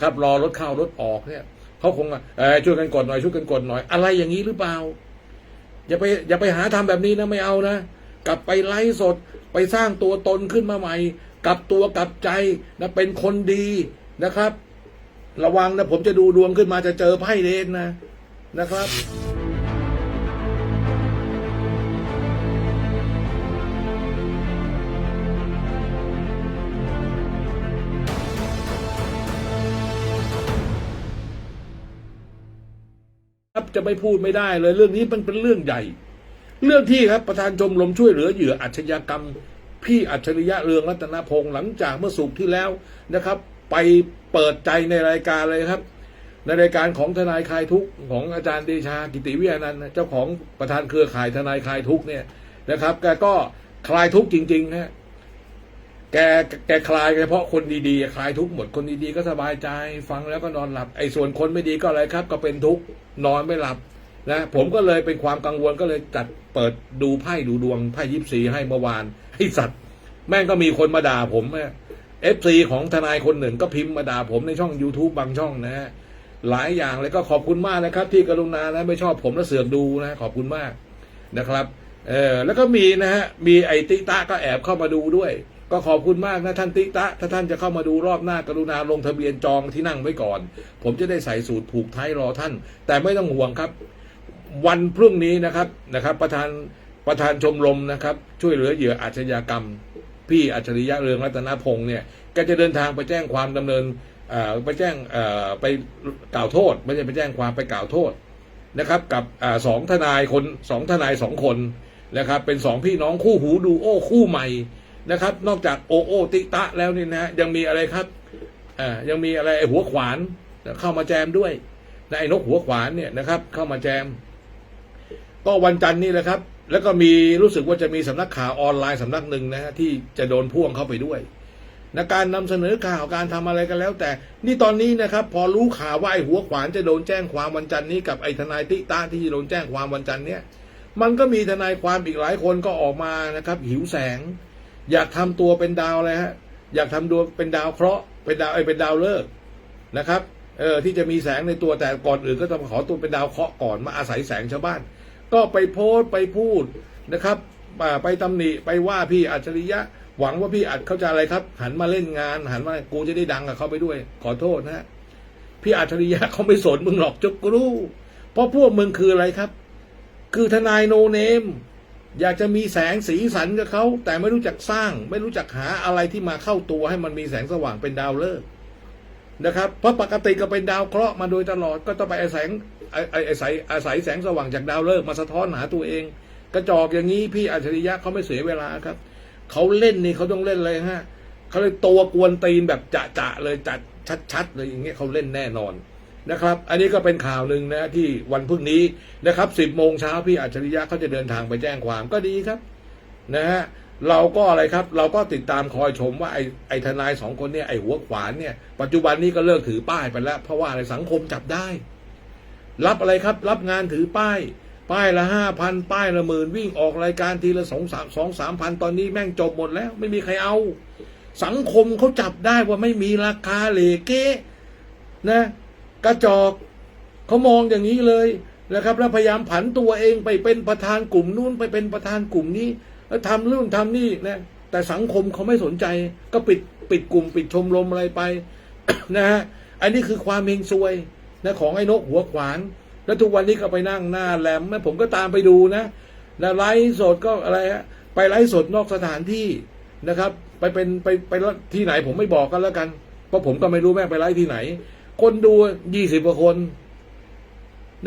ครับรอรถเข้ารถออกเนี่ยเขาคงช่วยกันกดหน่อยช่วยกันกดหน่อย อะไรอย่างนี้หรือเปล่า อย่าไปอย่าไปหาทำแบบนี้นะไม่เอานะ กลับไปไลฟ์สดไปสร้างตัวตนขึ้นมาใหม่ กลับตัวกลับใจนะเป็นคนดีนะครับ ระวังนะผมจะดูดวงขึ้นมาจะเจอไพ่เดนนะนะครับ จะไม่พูดไม่ได้เลยเรื่องนี้มันเป็นเรื่องใหญ่ เรื่องที่ครับประธานชมรมช่วยเหลือเหยื่ออาชญากรรม พี่อัจฉริยะเรืองรัตนพงศ์หลังจากเมื่อสุกที่แล้วนะครับ ไปเปิดใจในรายการเลยครับ ในรายการของทนายคลายทุกข์ของอาจารย์เดชากิติวิยานันท์เจ้าของประธานเครือข่ายทนายคลายทุกข์เนี่ยนะครับแกก็คลายทุกข์จริงๆฮะ แกแกคลายเฉพาะคนดีๆ คลายทุกข์หมดคนดีๆก็สบายใจฟังแล้วก็นอนหลับไอ้ส่วนคนไม่ดีก็อะไรครับ ก็เป็นทุกข์นอนไม่หลับนะผมก็เลยเป็นความกังวลก็เลยจัดเปิดดูไพ่ดูดวงไพ่ยิปซีให้เมื่อวานให้สัตว์ แม่งก็มีคนมาด่าผมเอฟซีของทนายคนหนึ่งก็พิมพ์มาด่าผมในช่อง YouTube บางช่องนะฮะหลายอย่างเลยก็ขอบคุณมากนะครับ ที่กรุณานะไม่ชอบผมแล้วเสือกดูนะ ขอบคุณมากนะครับเออแล้วก็มีนะฮะมีไอติตะก็แอบเข้ามาดูด้วย ก็ขอบคุณมากนะท่านติ๊ตะ ถ้าท่านจะเข้ามาดูรอบหน้ากรุณาลงทะเบียนจองที่นั่งไว้ก่อน ผมจะได้ใส่สูตรผูกไทยรอท่าน แต่ไม่ต้องห่วงครับ วันพรุ่งนี้นะครับนะครับ ประธานประธานชมรมนะครับ ช่วยเหลือเหยื่ออาชญากรรม พี่อัจฉริยะเรืองรัตนพงศ์เนี่ยก็จะเดินทางไปแจ้งความดำเนินไปแจ้งไปกล่าวโทษ ไม่ใช่ไปแจ้งความไปกล่าวโทษนะครับ กับอสองทนายคนสองทนายสองคนนะครับ เป็นสองพี่น้องคู่หูดูโอ้คู่ใหม่ นะครับ นอกจากโอโอติตะแล้วนี่นะยังมีอะไรครับอ่ายังมีอะไรไอหัวขวานเข้ามาแจมด้วยนะไอนกหัวขวานเนี่ยนะครับ เข้ามาแจม ก็วันจันทร์นี่แหละครับ แล้วก็มีรู้สึกว่าจะมีสำนักข่าวออนไลน์สำนักหนึ่งนะฮะที่จะโดนพ่วงเข้าไปด้วยนะการนำเสนอข่าวการทำอะไรกันแล้ว แต่ นี่ตอนนี้นะครับ พอรู้ข่าวว่าไอ้หัวขวานจะโดนแจ้งความวันจันทร์นี้กับไอ้ทนายติตาที่จะโดนแจ้งความวันจันทร์เนี้ยมันก็มีทนายความอีกหลายคนก็ออกมานะครับ หิวแสง อยากทำตัวเป็นดาวเลยฮะ อยากทำตัวเป็นดาวเคราะห์เป็นดาวไอ้เป็นดาวเลิกนะครับเออที่จะมีแสงในตัวแต่ก่อนอื่นก็ต้องขอตัวเป็นดาวเคราะห์ก่อนมาอาศัยแสงชาวบ้าน ก็ไปโพสต์ไปพูดนะครับไปตำหนิไปว่าพี่อัจฉริยะ หวังว่าพี่อัดเข้าใจอะไรครับ หันมาเล่นงานหันมากูจะได้ดังกับเขาไปด้วย ขอโทษนะฮะพี่อัจฉริยะเขาไม่สนมึงหรอกจุกกรู้เพราะพวกมึงคืออะไรครับ คือทนายโนเนม อยากจะมีแสงสีสันกับเขาแต่ไม่รู้จักสร้าง ไม่รู้จักหาอะไรที่มาเข้าตัวให้มันมีแสงสว่างเป็นดาวฤกษ์นะครับเพราะปกติก็เป็นดาวเคราะห์มาโดยตลอดก็ต้องไปอาศัยอาอาอาศัยอาศัยแสงสว่างจากดาวฤกษ์มาสะท้อนหาตัวเอง กระจอกอย่างนี้พี่อัจฉริยะเขาไม่เสียเวลาครับเขาเล่นนี่เขาต้องเล่นเลยฮะเขาเลยตัวกวนตีนแบบจะจะๆเลยจัดชัดๆเลยอย่างเงี้ยเขาเล่นแน่นอน นะครับ อันนี้ก็เป็นข่าวหนึ่งนะที่วันพรุ่งนี้นะครับสิบโมงเช้าพี่อัจฉริยะเขาจะเดินทางไปแจ้งความก็ดีครับนะฮะเราก็อะไรครับ เราก็ติดตามคอยชมว่าไอ้ไอ้ทนายสองคนเนี่ยไอ้หัวขวานเนี่ยปัจจุบันนี้ก็เลิกถือป้ายไปแล้ว เพราะว่าอะไรสังคมจับได้ รับอะไรครับ รับงานถือป้าย ป้ายละห้าพันป้ายละหมื่นวิ่งออกรายการทีละสองสามสองสามพันตอนนี้แม่งจบหมดแล้ว ไม่มีใครเอา สังคมเขาจับได้ว่าไม่มีราคาเหลเก้นะ ระจอกเขามองอย่างนี้เลยนะครับ แล้วพยายามผันตัวเองไปเป็นประธานกลุ่มนู้นไปเป็นประธานกลุ่มนี้ แล้วทำนู่นทำนี่นะแต่สังคมเขาไม่สนใจ ก็ปิดปิดกลุ่ม ปิดชมรมอะไรไปนะฮะอันนี้คือความเฮงซวยนะของไอ้นกหัวขวาน แล้วทุกวันนี้ก็ไปนั่งหน้าแหลมแม่ผมก็ตามไปดูนะแล้วไลฟ์สดก็อะไรฮะไปไลฟ์สดนอกสถานที่นะครับ ไปเป็นไปไปที่ไหนผมไม่บอกกันแล้วกัน เพราะผมก็ไม่รู้แม่ไปไลฟ์ที่ไหน คนดูยี่สิบกว่าคน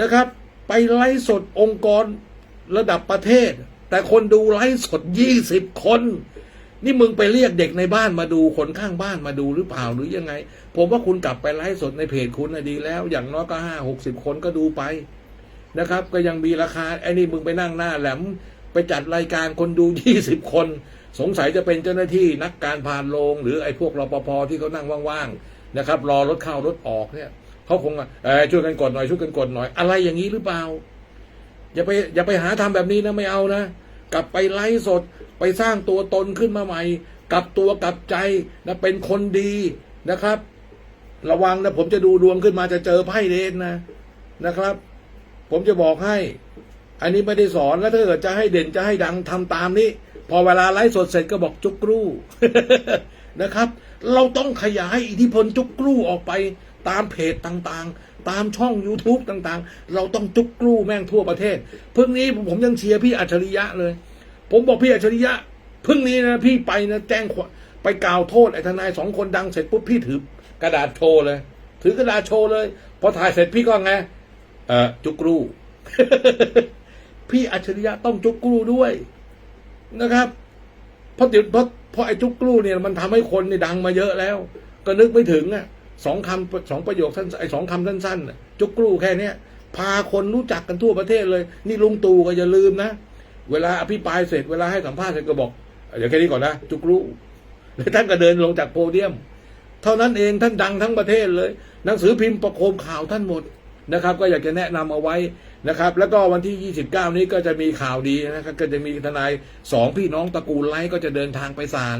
นะครับ ไปไลฟ์สดองค์กรระดับประเทศ แต่คนดูไลฟ์สดยี่สิบคน นี่มึงไปเรียกเด็กในบ้านมาดูคนข้างบ้านมาดูหรือเปล่าหรือยังไง ผมว่าคุณกลับไปไลฟ์สดในเพจคุณนะดีแล้ว อย่างน้อยก็ห้าหกสิบคนก็ดูไปนะครับ ก็ยังมีราคาไอ้นี่มึงไปนั่งหน้าแหลมไปจัดรายการคนดูยี่สิบคน สงสัยจะเป็นเจ้าหน้าที่นักการพานโรงหรือไอ้พวกรปภที่เขานั่งว่างๆ นะครับ รอรถเข้ารถออกเนี่ยเขาคงเออช่วยกันกดหน่อยช่วยกันกดหน่อย อะไรอย่างนี้หรือเปล่า อย่าไปอย่าไปหาทำแบบนี้นะไม่เอานะกลับไปไลฟ์สดไปสร้างตัวตนขึ้นมาใหม่กลับตัวกลับใจนะเป็นคนดีนะครับ ระวังนะผมจะดูดวงขึ้นมาจะเจอไพ่เดนนะนะครับ ผมจะบอกให้ อันนี้ไม่ได้สอนแล้วถ้าเกิดจะให้เด่นจะให้ดังทำตามนี้ พอเวลาไลฟ์สดเสร็จก็บอกจุกกรู นะครับ เราต้องขยายอิทธิพลจุกกรูออกไปตามเพจต่างๆ ตามช่อง YouTube ต่างๆ เราต้องจุกกรูแม่งทั่วประเทศเพิ่งนี้ผมยังเชียร์พี่อัจฉริยะเลย ผมบอกพี่อัจฉริยะเพิ่งนี้นะพี่ไปนะแจ้งไปกล่าวโทษไอ้ทนายสองคนดังเสร็จปุ๊บพี่ถือกระดาษโชว์เลย ถือกระดาษโชว์เลยพอถ่ายเสร็จพี่ก็ไงเออจุกกรูพี่อัจฉริยะต้องจุกกรูด้วยนะครับเพราะเดี๋ยวเพราะ เพราะไอ้จุกกรูเนี่ยมันทำให้คนเนี่ยดังมาเยอะแล้ว ก็นึกไม่ถึงอะสองคำสองประโยคสั้นไอ้สองคำสั้นๆจุกกรูแค่เนี้ยพาคนรู้จักกันทั่วประเทศเลย นี่ลุงตู่ก็อย่าลืมนะ เวลาอภิปรายเสร็จเวลาให้สัมภาษณ์เสร็จก็บอกเดี๋ยวแค่นี้ก่อนนะจุกรูแล้วท่านก็เดินลงจากโพเดียม เท่านั้นเองท่านดังทั้งประเทศเลย หนังสือพิมพ์ประโคมข่าวท่านหมดนะครับ ก็อยากจะแนะนำเอาไว้ นะครับ แล้วก็วันที่ 29 นี้ก็จะมีข่าวดีนะครับ ก็จะมีทนายสองพี่น้องตระกูลไลท์ก็จะเดินทางไปศาล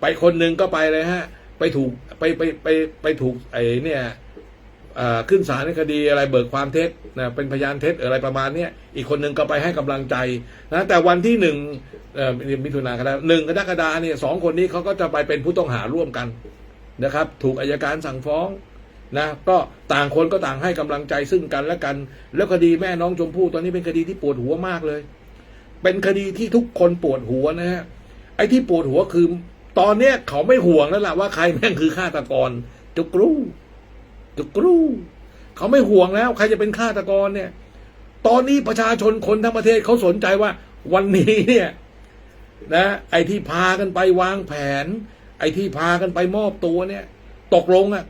ไปคนหนึ่งก็ไปเลยฮะ ไปถูกไปไปไปไปถูกไอ้เนี่ยขึ้นศาลในคดีอะไรเบิกความเท็จนะเป็นพยานเท็จอะไรประมาณนี้อีกคนหนึ่งก็ไปให้กำลังใจนะแต่วันที่หนึ่งมิถุนายนหนึ่งกรกฎาเนี่ยสองคนนี้เขาก็จะไปเป็นผู้ต้องหาร่วมกันนะครับ ถูกอายการสั่งฟ้อง นะก็ต่างคนก็ต่างให้กำลังใจซึ่งกันและกัน แล้วคดีแม่น้องชมพู่ตอนนี้เป็นคดีที่ปวดหัวมากเลย เป็นคดีที่ทุกคนปวดหัวนะฮะไอ้ที่ปวดหัวคือ ตอนเนี้ยเขาไม่ห่วงแล้วล่ะว่าใครแม่งคือฆาตกรจุกรูจุกรูเขาไม่ห่วงแล้ว ใครจะเป็นฆาตกรเนี่ย ตอนนี้ประชาชนคนทั้งประเทศเขาสนใจว่า วันนี้เนี่ยนะไอ้ที่พากันไปวางแผน ไอ้ที่พากันไปมอบตัวเนี่ย ตกลงอะ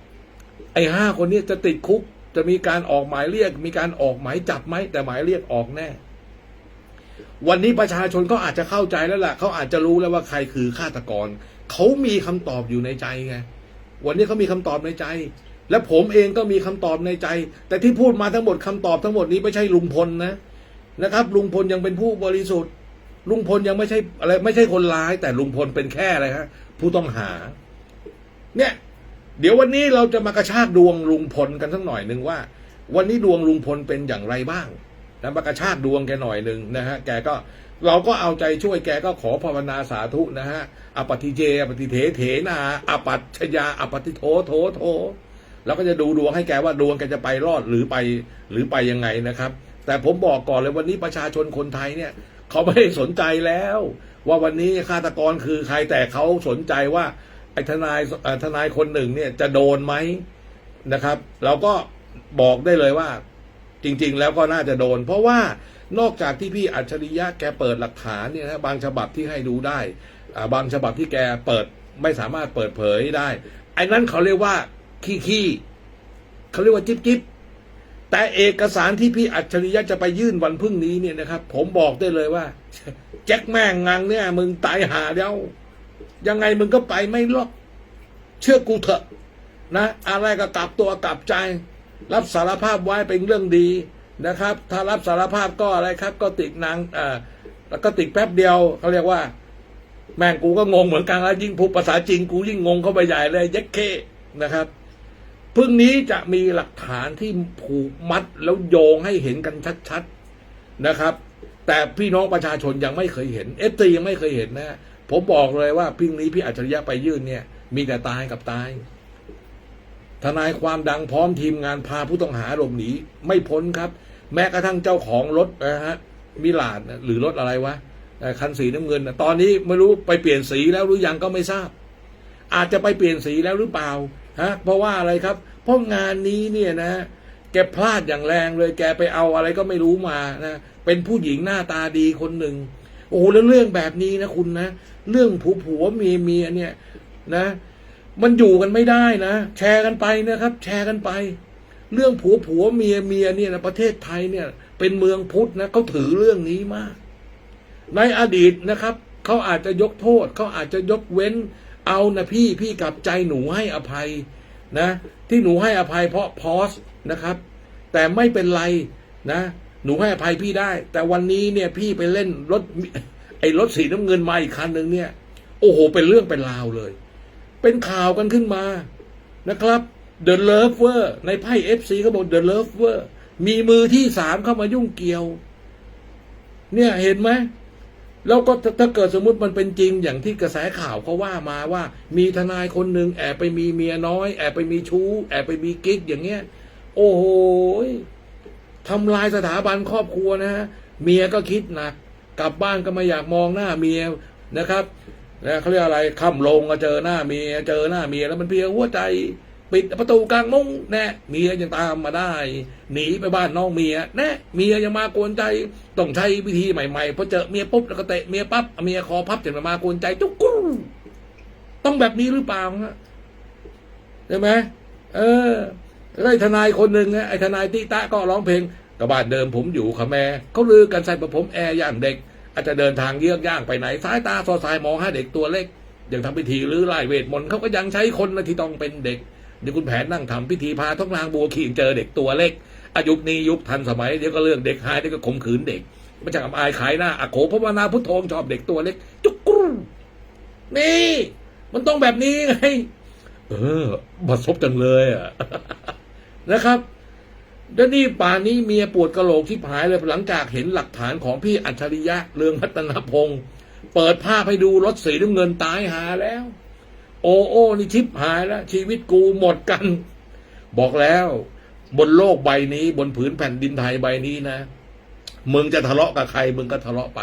ไอ้ห้าคนนี้จะติดคุก จะมีการออกหมายเรียก มีการออกหมายจับไหมแต่หมายเรียกออกแน่ วันนี้ประชาชนเขาอาจจะเข้าใจแล้วล่ะเขาอาจจะรู้แล้วว่าใครคือฆาตกรเขามีคำตอบอยู่ในใจไงวันนี้เขามีคำตอบในใจ และผมเองก็มีคำตอบในใจ แต่ที่พูดมาทั้งหมดคำตอบทั้งหมดนี้ไม่ใช่ลุงพลนะนะครับ ลุงพลยังเป็นผู้บริสุทธิ์ ลุงพลยังไม่ใช่อะไรไม่ใช่คนร้าย แต่ลุงพลเป็นแค่อะไรฮะผู้ต้องหา เนี่ย เดี๋ยววันนี้เราจะมากระชากดวงลุงพลกันสักหน่อยหนึ่งว่า วันนี้ดวงลุงพลเป็นอย่างไรบ้างนะมากระชากดวงแกหน่อยหนึ่งนะฮะแกก็เราก็เอาใจช่วยแกก็ขอภาวนาสาธุนะฮะอปฏิเจอปฏิเถเถนาอปัตชยาอปฏิโทโทโทเราก็จะดูดวงให้แกว่าดวงแกจะไปรอดหรือไปหรือไปยังไงนะครับ แต่ผมบอกก่อนเลยวันนี้ประชาชนคนไทยเนี่ยเขาไม่สนใจแล้ว ว่าวันนี้ฆาตกรคือใครแต่เขาสนใจว่า ไอ้ทนายทนายคนหนึ่งเนี่ยจะโดนไหมนะครับ เราก็บอกได้เลยว่า จริง ๆ แล้วก็น่าจะโดน เพราะว่านอกจากที่พี่อัจฉริยะแกเปิดหลักฐานเนี่ยนะบางฉบับที่ให้ดูได้บางฉบับที่แกเปิดไม่สามารถเปิดเผยได้ ไอ้นั้นเขาเรียกว่าขี้ขี้เขาเรียกว่าจิ๊บจิ๊บแต่เอกสารที่พี่อัจฉริยะจะไปยื่นวันพรุ่งนี้เนี่ยนะครับ ผมบอกได้เลยว่า แจ็คแม่งงังเนี่ย มึงตายหาเดียว ยังไงมึงก็ไปไม่รอดเชื่อกูเถอะ นะ อะไรก็กลับตัวกลับใจ รับสารภาพไว้เป็นเรื่องดีนะครับ ถ้ารับสารภาพก็อะไรครับ ก็ติดนางอ่าแล้วก็ติดแป๊บเดียวเขาเรียกว่า แม่งกูก็งงเหมือนกันแล้วยิ่งพูดภาษาจริงกูยิ่งงงเข้าไปใหญ่เลยย็กเคนะครับพรุ่งนี้จะมีหลักฐานที่ผูกมัดแล้วโยงให้เห็นกันชัด ๆนะครับ แต่พี่น้องประชาชนยังไม่เคยเห็นเอฟซียังไม่เคยเห็นนะ ผมบอกเลยว่าพรุ่งนี้พี่อัจฉริยะไปยื่นเนี่ย มีแต่ตายกับตาย ทนายความดังพร้อมทีมงานพาผู้ต้องหาหลบหนี ไม่พ้นครับ แม้กระทั่งเจ้าของรถนะฮะมิลานหรือรถอะไรวะคันสีน้ำเงินตอนนี้ไม่รู้ไปเปลี่ยนสีแล้วหรือยังก็ไม่ทราบ อาจจะไปเปลี่ยนสีแล้วหรือเปล่าฮะเพราะว่าอะไรครับ เพราะงานนี้เนี่ยนะ แกพลาดอย่างแรงเลยแกไปเอาอะไรก็ไม่รู้มานะเป็นผู้หญิงหน้าตาดีคนหนึ่งโอ้แล้วเรื่องแบบนี้นะคุณนะ เรื่องผัวผัวเมียเมียเนี่ยนะ มันอยู่กันไม่ได้นะ แชร์กันไปนะครับ แชร์กันไป เรื่องผัวผัวเมียเมียเนี่ยนะประเทศไทยเนี่ย เป็นเมืองพุทธนะเขาถือเรื่องนี้มาก ในอดีตนะครับเขาอาจจะยกโทษเขาอาจจะยกเว้น เอานะพี่พี่กลับใจหนูให้อภัยนะ ที่หนูให้อภัยเพราะพอสนะครับ แต่ไม่เป็นไรนะ หนูให้อภัยพี่ได้ แต่วันนี้เนี่ยพี่ไปเล่นรถ ไอ้รถสีน้ำเงินมาอีกคันหนึ่งเนี่ย โอ้โห เป็นเรื่องเป็นราวเลย เป็นข่าวกันขึ้นมานะครับ The Lover ในไพ่ FC เขาบอก The Lover มีมือที่สามเข้ามายุ่งเกี่ยว เนี่ยเห็นไหมแล้วก็ถ้าเกิดสมมุติมันเป็นจริงอย่างที่กระแสข่าวเขาว่ามาว่า มีทนายคนหนึ่งแอบไปมีเมียน้อย แอบไปมีชู้ แอบไปมีกิ๊กอย่างเงี้ย โอ้โหทำลายสถาบันครอบครัวนะฮะเมียก็คิดหนัก กลับบ้านก็ไม่อยากมองหน้าเมียนะครับนะเขาเรียกอะไรค่ำลงก็เจอหน้าเมียเจอหน้าเมียแล้วมันเพียหัวใจปิดประตูกลางมุ้งแน่เมียยังตามมาได้ หนีไปบ้านน้องเมียแน่เมียยังมากวนใจต้องใช้วิธีใหม่ๆพอเจอเมียปุ๊บแล้วก็เตะเมียปั๊บเมียคอพับจะมากวนใจจุกกรูต้องแบบนี้หรือเปล่าฮะใช่ไหมเออไอ้ทนายคนหนึ่งไอ้ทนายติตะก็ร้องเพลง กบ้านเดิมผมอยู่ขแม่เขาลือกันใส่ประผมแอร์ย่างเด็ก อาจจะเดินทางเยือกย่างไปไหนสายตาสอสายมองหาเด็กตัวเล็ก ยังทำพิธีหรือไล่เวทมนต์เขาก็ยังใช้คนนะที่ต้องเป็นเด็กเดี๋ยวคุณแผนนั่งทำพิธีพาท้องนางบัวขี่เจอเด็กตัวเล็กอายุนี้ยุคทันสมัยเดี๋ยวก็เรื่องเด็กหายเดี๋ยวก็ข่มขืนเด็กมันจะอับอายขายหน้าอาโขพระวนาพุทโธชอบเด็กตัวเล็ก จุกกรูนี่ มันต้องแบบนี้ไงเออบัดซบจังเลยอะนะครับ แล้วนี่ป่านนี้เมียปวดกระโหลกที่หายเลยหลังจากเห็นหลักฐานของพี่อัจฉริยะเรืองรัตนพงศ์เปิดภาพให้ดูรถสีน้ำเงินตายหาแล้ว โอโอ้นี่ชิบหายแล้ว ชีวิตกูหมดกัน บอกแล้ว บนโลกใบนี้ บนผืนแผ่นดินไทยใบนี้นะมึงจะทะเลาะกับใคร มึงก็ทะเลาะไป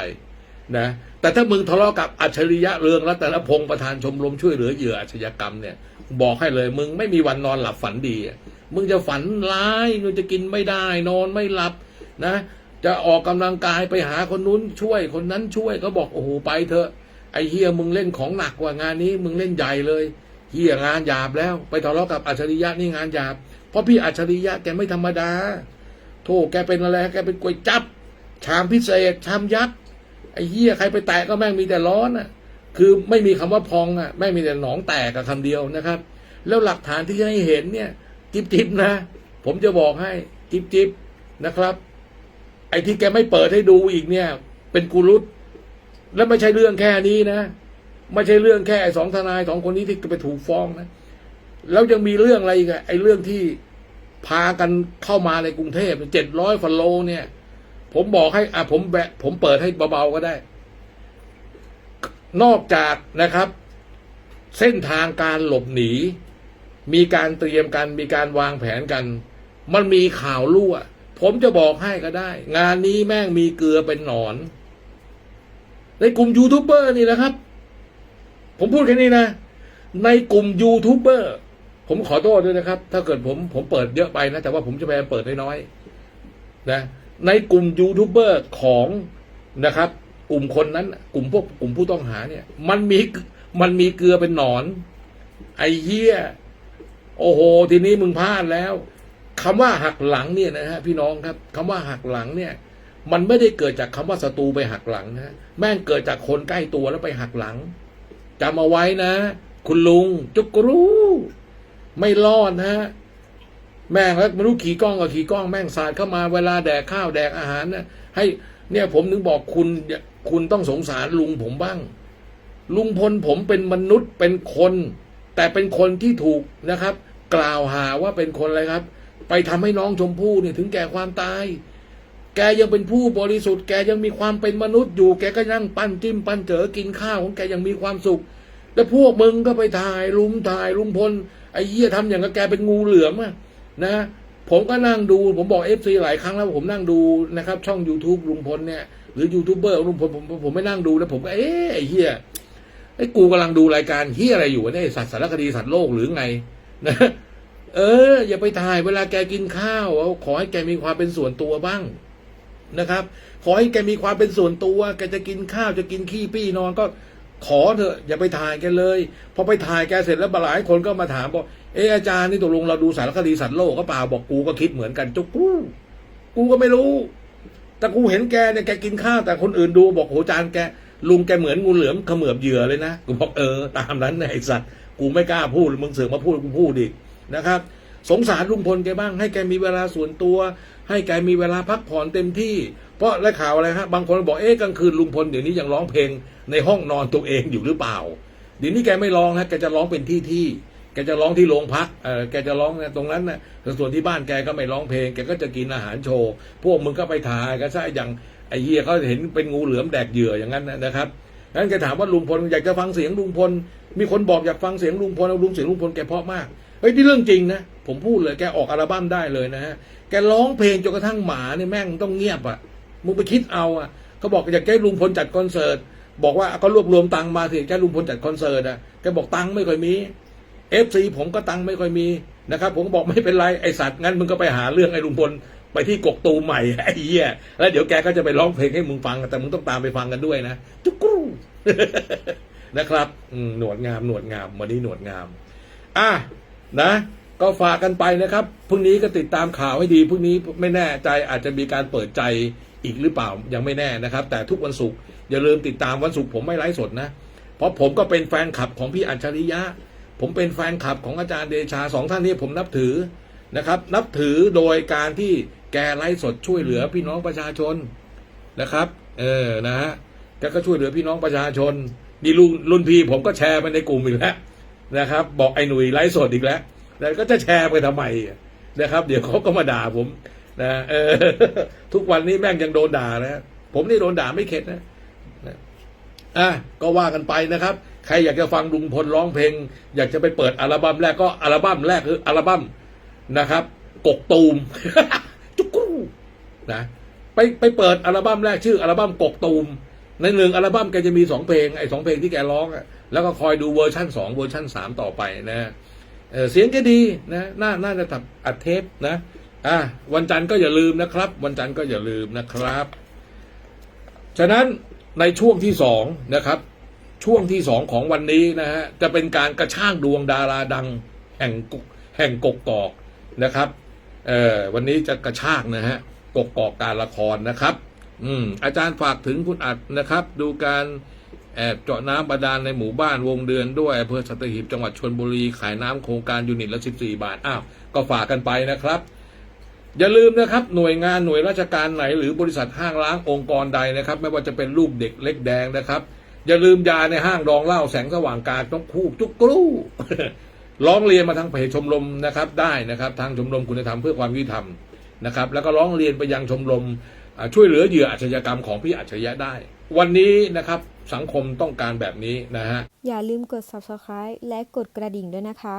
นะ แต่ถ้ามึงทะเลาะกับอัจฉริยะเรืองรัตนพงศ์ประธานชมรมช่วยเหลือเหยื่ออาชญากรรมเนี่ย บอกให้เลย มึงไม่มีวันนอนหลับฝันดีอะ มึงจะฝันร้ายมึงจะกินไม่ได้ นอนไม่หลับนะ จะออกกำลังกายไปหาคนนู้นช่วยคนนั้นช่วยก็บอกโอ้โหไปเถอะ ไอเฮียมึงเล่นของหนักกว่างานนี้ มึงเล่นใหญ่เลยเฮียงานหยาบแล้ว ไปทะเลาะกับอัจฉริยะนี่งานหยาบ เพราะพี่อัจฉริยะแกไม่ธรรมดา โธ่แกเป็นอะไรแกเป็นก๋วยจับ ชามพิเศษ ชามยักษ์ไอเฮียใครไปแตะก็แม่งมีแต่ร้อนอะคือไม่มีคำว่าพองอะแม่งมีแต่หนองแตกกับคำเดียวนะครับ แล้วหลักฐานที่จะให้เห็นเนี่ย จิบจิบนะ ผมจะบอกให้จิบจิบนะครับ ไอ้ที่แกไม่เปิดให้ดูอีกเนี่ย เป็นกุรุตแล้วไม่ใช่เรื่องแค่นี้นะ ไม่ใช่เรื่องแค่สองทนายสองคนนี้ที่ไปถูกฟ้องนะ แล้วยังมีเรื่องอะไรอีกไอ้เรื่องที่พากันเข้ามาในกรุงเทพเจ็ดร้อยฟันโลเนี่ย ผมบอกให้อะผมแบผมเปิดให้เบาๆก็ได้ นอกจากนะครับ เส้นทางการหลบหนี มีการเตรียมกัน มีการวางแผนกัน มันมีข่าวรั่ว ผมจะบอกให้ก็ได้ งานนี้แม่งมีเกลือเป็นหนอน ในกลุ่มยูทูบเบอร์นี่แหละครับ ผมพูดแค่นี้นะ ในกลุ่มยูทูบเบอร์ผมขอโทษด้วยนะครับ ถ้าเกิดผมผมเปิดเยอะไปนะ แต่ว่าผมจะพยายามเปิดน้อยๆนะ ในกลุ่มยูทูบเบอร์ของนะครับ กลุ่มคนนั้น กลุ่มพวกกลุ่มผู้ต้องหาเนี่ย มันมีมันมีเกลือเป็นหนอน ไอ้เหี้ย โอ้โห ทีนี้มึงพลาดแล้วคำว่าหักหลังเนี่ยนะฮะพี่น้องครับคำว่าหักหลังเนี่ย มันไม่ได้เกิดจากคำว่าศัตรูไปหักหลังนะแม่งเกิดจากคนใกล้ตัวแล้วไปหักหลังจำเอาไว้นะ คุณลุง จุกกรู้ ไม่รอดนะแม่งแล้วไม่รู้ขี่กล้องกับขี่กล้องแม่งสาดเข้ามาเวลาแดกข้าวแดกอาหารนะให้ เนี่ยผมถึงบอกคุณคุณต้องสงสารลุงผมบ้าง ลุงพลผมเป็นมนุษย์เป็นคน แต่เป็นคนที่ถูกนะครับ กล่าวหาว่าเป็นคนอะไรครับ ไปทำให้น้องชมพู่เนี่ยถึงแก่ความตาย แกยังเป็นผู้บริสุทธิ์ แกยังมีความเป็นมนุษย์อยู่ แกก็นั่งปั้นจิ้มปั้นเจอกินข้าวของแกยังมีความสุข แล้วพวกมึงก็ไปถ่ายลุมถ่ายลุมพลไอ้เหี้ยทำอย่างกับแกเป็นงูเหลือมอะนะผมก็นั่งดูผมบอกเอฟซีหลายครั้งแล้วผมนั่งดูนะครับ ช่อง youtube ลุงพลเนี่ยหรือยูทูบเบอร์ลุงพลผมผมผมไม่นั่งดูแล้วผมก็เอ๊ะไอ้เหี้ย ไอ้กูกำลังดูรายการเหี้ยอะไรอยู่วะเนี่ยสัตว์สารคดีสัตว์โลกหรือไงนะเออ อย่าไปถ่ายเวลาแกกินข้าวเอาขอให้แกมีความเป็นส่วนตัวบ้างนะครับ ขอให้แกมีความเป็นส่วนตัวแกจะกินข้าวจะกินขี้ปี้นอนก็ขอเถอะอย่าไปถ่ายแกเลยพอไปถ่ายแกเสร็จแล้วหลายคนก็มาถามบอกเอออาจารย์นี่ตกลงเราดูสารคดีสัตว์โลกก็เปล่าบอกกูก็คิดเหมือนกันจุกกูกูก็ไม่รู้ แต่กูเห็นแกเนี่ยแกกินข้าวแต่คนอื่นดูบอกโหอาจารย์แก ลุงแกเหมือนงูเหลือมเขมือบเหยื่อเลยนะกูบอกเออตามนั้นนไอสัตว์กูไม่กล้าพูดมึงเสือกมาพูดกูพูดดินะครับ สงสารลุงพลแกบ้าง ให้แกมีเวลาส่วนตัว ให้แกมีเวลาพักผ่อนเต็มที่ เพราะและข่าวอะไรฮะบางคนบอกเอ๊ะกลางคืนลุงพลเดี๋ยวนี้ยังร้องเพลงในห้องนอนตัวเองอยู่หรือเปล่าเดี๋ยวนี้แกไม่ร้องฮะแกจะร้องเป็นที่ที่แกจะร้องที่โรงพักเออแกจะร้องนะตรงนั้นนะส่วนที่บ้านแกก็ไม่ร้องเพลง แกก็จะกินอาหารโชว์ พวกมึงก็ไปถ่ายกันซะอย่าง ไอ้เฮียเขาเห็นเป็นงูเหลือมแดกเหยื่ออย่างนั้นนะครับงั้นแกถามว่าลุงพลอยากจะฟังเสียงลุงพล มีคนบอกอยากฟังเสียงลุงพลเอาลุงเสียงลุงพลแกเพาะมากเฮ้ยนี่เรื่องจริงนะผมพูดเลยแกออกอัลบั้มได้เลยนะฮะแกร้องเพลงจนกระทั่งหมาเนี่ยแม่งต้องเงียบอะมึงไปคิดเอาอะเขาบอกอยากให้ลุงพลจัดคอนเสิร์ตบอกว่าก็รวบรวมตังมาสิแกลุงพลจัดคอนเสิร์ตอะแกบอกตังไม่ค่อยมีเอฟซีผมก็ตังไม่ค่อยมีนะครับผมบอกไม่เป็นไรไอสัตว์งั้นมึงก็ไปหาเรื่องไอ้ลุงพล ไปที่กกตูมใหม่ไอ้เหี้ยแล้วเดี๋ยวแกก็จะไปร้องเพลงให้มึงฟัง แต่มึงต้องตามไปฟังกันด้วยนะจุกรูนะครับหนวดงามหนวดงามวันนี้หนวดงาม อะนะ ก็ฝากกันไปนะครับพรุ่งนี้ก็ติดตามข่าวให้ดีพรุ่งนี้ไม่แน่ใจอาจจะมีการเปิดใจอีกหรือเปล่ายังไม่แน่นะครับ แต่ทุกวันศุกร์อย่าลืมติดตามวันศุกร์ผมไม่ไลฟ์สดนะ เพราะผมก็เป็นแฟนคลับของพี่อัจฉริยะ ผมเป็นแฟนคลับของอาจารย์เดชาสองท่านนี้ผมนับถือนะครับ นับถือโดยการที่ แกไลฟ์สดช่วยเหลือพี่น้องประชาชนนะครับ เออนะฮะแกก็ช่วยเหลือพี่น้องประชาชนนี่รุ่นรุ่นพี่ผมก็แชร์ไปในกลุ่มอีกแล้วนะครับ บอกไอ้หนุ่ยไลฟ์สดอีกแล้วแล้วก็จะแชร์ไปทำไมนะครับ เดี๋ยวเขาก็มาด่าผมนะเออ ทุกวันนี้แม่งยังโดนด่านะผมนี่โดนด่าไม่เข็ดนะอะก็ว่ากันไปนะครับ ใครอยากจะฟังลุงพลร้องเพลง อยากจะไปเปิดอัลบั้มแรกก็อัลบั้มแรกคืออัลบั้มนะครับ กกตูม นะไปไปเปิดอัลบั้มแรกชื่ออัลบั้มกกตูมในหนึ่งอัลบั้มแกจะมีสองเพลงไอ้สองเพลงที่แกร้องแล้วก็คอยดูเวอร์ชั่นสองเวอร์ชั่นสามต่อไปนะเเสียงแกดีนะน่าน่าจะตัดอัดเทปนะอะวันจันทร์ก็อย่าลืมนะครับ วันจันทร์ก็อย่าลืมนะครับ ฉะนั้นในช่วงที่สองนะครับ ช่วงที่สองของวันนี้นะฮะจะเป็นการกระช่ากดวงดาราดังแห่งกุแห่งกกกอกนะครับเออวันนี้จะกระชากนะฮะ กกอกการละครนะครับ อืมอาจารย์ฝากถึงคุณอัดนะครับ ดูการแอบเจาะน้ำบาดาลในหมู่บ้านวงเดือนด้วยอำเภอสัตหีบจังหวัดชนบุรีขายน้ำโครงการยูนิตละ 14 บาท อ้าว ก็ฝากกันไปนะครับ อย่าลืมนะครับ หน่วยงานหน่วยราชการไหน หรือบริษัทห้างร้างองค์กรใดนะครับ ไม่ว่าจะเป็นลูกเด็กเล็กแดงนะครับ อย่าลืมยาในห้างรองเหล้าแสงสว่างการต้องพูกจุกกรูร้องเรียนมาทางเพจชมรมนะครับ ได้นะครับ ทางชมรมคุณธรรมเพื่อความยุติธรรม นะครับแล้วก็ร้องเรียนไปยังชมรมช่วยเหลือเหยื่ออาชญากรรมของพี่อัจฉริยะได้ วันนี้นะครับสังคมต้องการแบบนี้นะฮะ อย่าลืมกด subscribe และกดกระดิ่งด้วยนะคะ